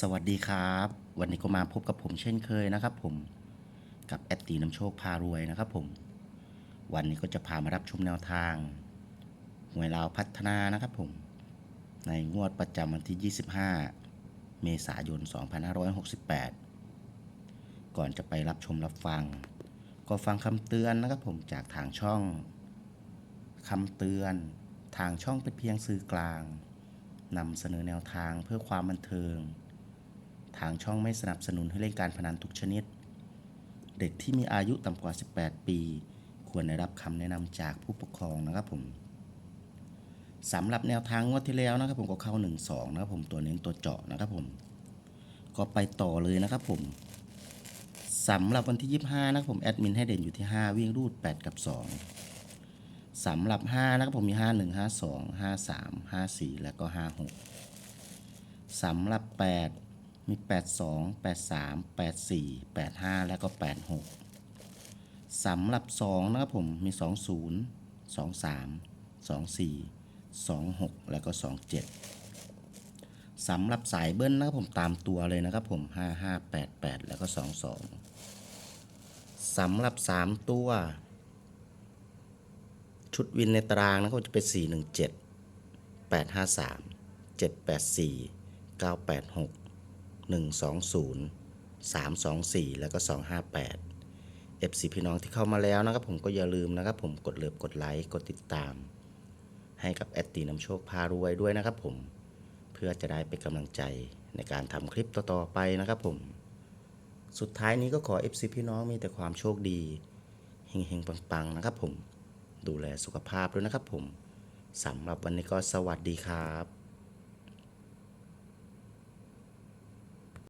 สวัสดีครับ วันนี้ก็มาพบกับผมเช่นเคยนะครับผมกับแอดตีน้ำโชคพารวยนะครับผม วันนี้ก็จะพามารับชมแนวทางหวยลาวพัฒนานะครับผม ในงวดประจำวันที่ 25 เมษายน 2568 ก่อนจะไปรับชมรับฟัง ก็ฟังคำเตือนนะครับผมจากทางช่องคำเตือนทางช่องเป็นเพียงสื่อกลางนำเสนอแนวทางเพื่อความบันเทิง ทางช่องไม่สนับสนุนให้เล่นการพนันทุกชนิด เด็กที่มีอายุต่ำกว่า 18 ปี ควรได้รับคำแนะนำจากผู้ปกครองนะครับผมสำหรับแนวทางงวดที่แล้วนะครับผมก็เข้า 1 2 นะครับผมตัวเน้นตัวเจาะนะครับผม ก็ไปต่อเลยนะครับผมสำหรับวันที่ 25 นะครับผมแอดมินให้เด่นอยู่ที่ 5 วิ่งรูด 8 กับ 2สำหรับ 5 นะครับผมมี 5 1 5 2 5 3 5 4 แล้วก็ 5 6สำหรับ 8 มี 8 2 8 3 8 4 8 5 แล้วก็ 8 6สำหรับ 2 นะครับผม มี 2 0 2 3 2 4 2 6 แล้วก็ 2 7สำหรับสายเบิ้ลนะครับผมตามตัวเลยนะครับผม 5 5 8 8 แล้วก็ 2 2สำหรับ 3 ตัว ชุดวินในตารางนะครับจะเป็น 4 1 7 853 784 986 1 2 0 3 2 4 แล้วก็ 258 FC พี่น้องที่เข้ามาแล้วนะครับผมก็อย่าลืมนะครับผมกดเลิฟกดไลค์กดติดตาม ให้กับแอดตีน้ำโชคพารวยด้วยนะครับผมเพื่อจะได้เป็นกำลังใจในการทำคลิปต่อๆไปนะครับผม สุดท้ายนี้ก็ขอ FC พี่น้องมีแต่ความโชคดีเฮงๆ ปังๆ นะครับผม ดูแลสุขภาพด้วยนะครับผมสำหรับวันนี้ก็สวัสดีครับ